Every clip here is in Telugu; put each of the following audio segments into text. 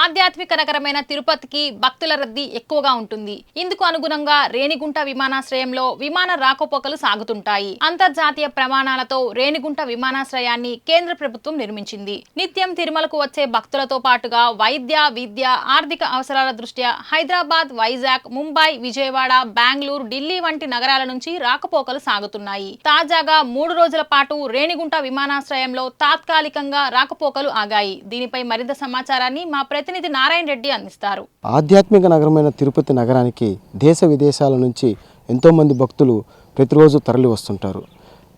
ఆధ్యాత్మిక నగరమైన తిరుపతికి భక్తుల రద్దీ ఎక్కువగా ఉంటుంది. ఇందుకు అనుగుణంగా రేణిగుంట విమానాశ్రయంలో విమాన రాకపోకలు సాగుతుంటాయి. అంతర్జాతీయ ప్రమాణాలతో రేణిగుంట విమానాశ్రయాన్ని కేంద్ర ప్రభుత్వం నిర్మించింది. నిత్యం తిరుమలకు వచ్చే భక్తులతో పాటుగా వైద్య విద్య ఆర్థిక అవసరాల దృష్ట్యా హైదరాబాద్ వైజాగ్ ముంబై విజయవాడ బెంగళూరు ఢిల్లీ వంటి నగరాల నుంచి రాకపోకలు సాగుతున్నాయి. తాజాగా మూడు రోజుల పాటు రేణిగుంట విమానాశ్రయంలో తాత్కాలికంగా రాకపోకలు ఆగాయి. దీనిపై మరింత సమాచారాన్ని మా ప్రతినిధి నారాయణ రెడ్డి అందిస్తారు. ఆధ్యాత్మిక నగరమైన తిరుపతి నగరానికి దేశ విదేశాల నుంచి ఎంతోమంది భక్తులు ప్రతిరోజు తరలి వస్తుంటారు.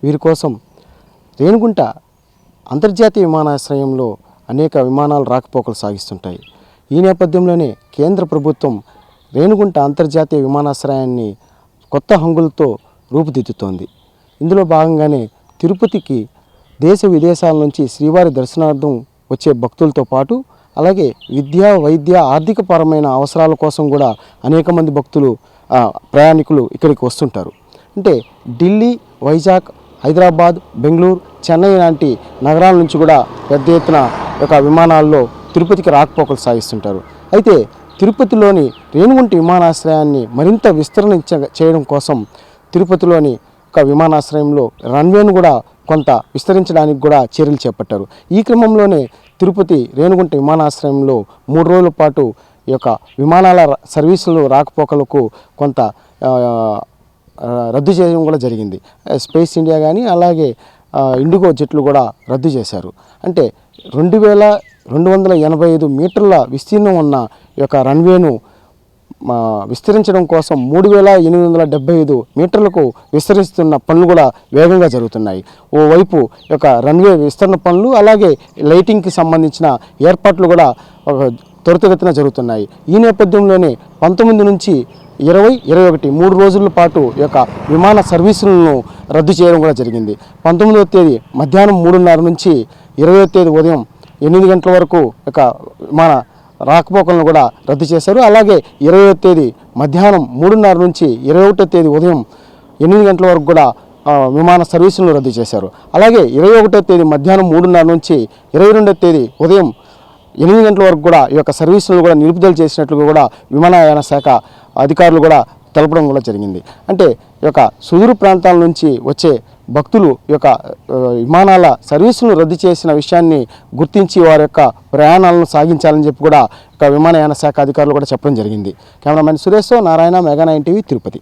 వీరి కోసం రేణుగుంట అంతర్జాతీయ విమానాశ్రయంలో అనేక విమానాలు రాకపోకలు సాగిస్తుంటాయి. ఈ నేపథ్యంలోనే కేంద్ర ప్రభుత్వం రేణుగుంట అంతర్జాతీయ విమానాశ్రయాన్ని కొత్త హంగులతో రూపుదిద్దుతోంది. ఇందులో భాగంగానే తిరుపతికి దేశ విదేశాల నుంచి శ్రీవారి దర్శనార్థం వచ్చే భక్తులతో పాటు అలాగే విద్య వైద్య ఆర్థికపరమైన అవసరాల కోసం కూడా అనేక మంది భక్తులు ప్రయాణికులు ఇక్కడికి వస్తుంటారు. అంటే ఢిల్లీ వైజాగ్ హైదరాబాద్ బెంగళూరు చెన్నై లాంటి నగరాల నుంచి కూడా పెద్ద ఎత్తున ఒక విమానాల్లో తిరుపతికి రాకపోకలు సాగిస్తుంటారు. అయితే తిరుపతిలోని రేణుగుంట విమానాశ్రయాన్ని మరింత విస్తరణ చేయడం కోసం తిరుపతిలోని ఒక విమానాశ్రయంలో రన్వేను కూడా కొంత విస్తరించడానికి కూడా చర్యలు చేపట్టారు. ఈ క్రమంలోనే తిరుపతి రేణుగుంట విమానాశ్రయంలో మూడు రోజుల పాటు ఈ యొక్క విమానాల సర్వీసులు రాకపోకలకు కొంత రద్దు చేయడం కూడా జరిగింది. స్పేస్ ఇండియా కానీ అలాగే ఇండిగో జట్లు కూడా రద్దు చేశారు. అంటే రెండు వేల రెండు వందల ఎనభై ఐదు మీటర్ల విస్తీర్ణం ఉన్న ఈ యొక్క రన్వేను విస్తరించడం కోసం మూడు వేల ఎనిమిది వందల డెబ్బై ఐదు మీటర్లకు విస్తరిస్తున్న పనులు కూడా వేగంగా జరుగుతున్నాయి. ఓవైపు యొక్క రన్వే విస్తరణ పనులు అలాగే లైటింగ్కి సంబంధించిన ఏర్పాట్లు కూడా ఒక త్వరితగతిన జరుగుతున్నాయి. ఈ నేపథ్యంలోనే పంతొమ్మిది నుంచి ఇరవై ఇరవై ఒకటి మూడు రోజుల పాటు యొక్క విమాన సర్వీసులను రద్దు చేయడం కూడా జరిగింది. పంతొమ్మిదవ తేదీ మధ్యాహ్నం మూడున్నర నుంచి ఇరవై తేదీ ఉదయం ఎనిమిది గంటల వరకు యొక్క విమాన రాకపోకలను కూడా రద్దు చేశారు. అలాగే ఇరవై తేదీ మధ్యాహ్నం మూడున్నర నుంచి ఇరవై ఒకటో తేదీ ఉదయం ఎనిమిది గంటల వరకు కూడా విమాన సర్వీసులను రద్దు చేశారు. అలాగే ఇరవై ఒకటో తేదీ మధ్యాహ్నం మూడున్నర నుంచి ఇరవై రెండో తేదీ ఉదయం ఎనిమిది గంటల వరకు కూడా ఈ యొక్క సర్వీసులను కూడా నిలుపుదల చేసినట్లు కూడా విమానయాన శాఖ అధికారులు కూడా తెలపడం కూడా జరిగింది. అంటే ఈ యొక్క సుదూరు ప్రాంతాల నుంచి వచ్చే భక్తులు ఈ యొక్క విమానాల సర్వీసులను రద్దు చేసిన విషయాన్ని గుర్తించి వారి యొక్క ప్రయాణాలను సాగించాలని చెప్పి కూడా ఒక విమానయాన శాఖ అధికారులు కూడా చెప్పడం జరిగింది. Cameraman Suresh Narayana mega nine TV Tirupati.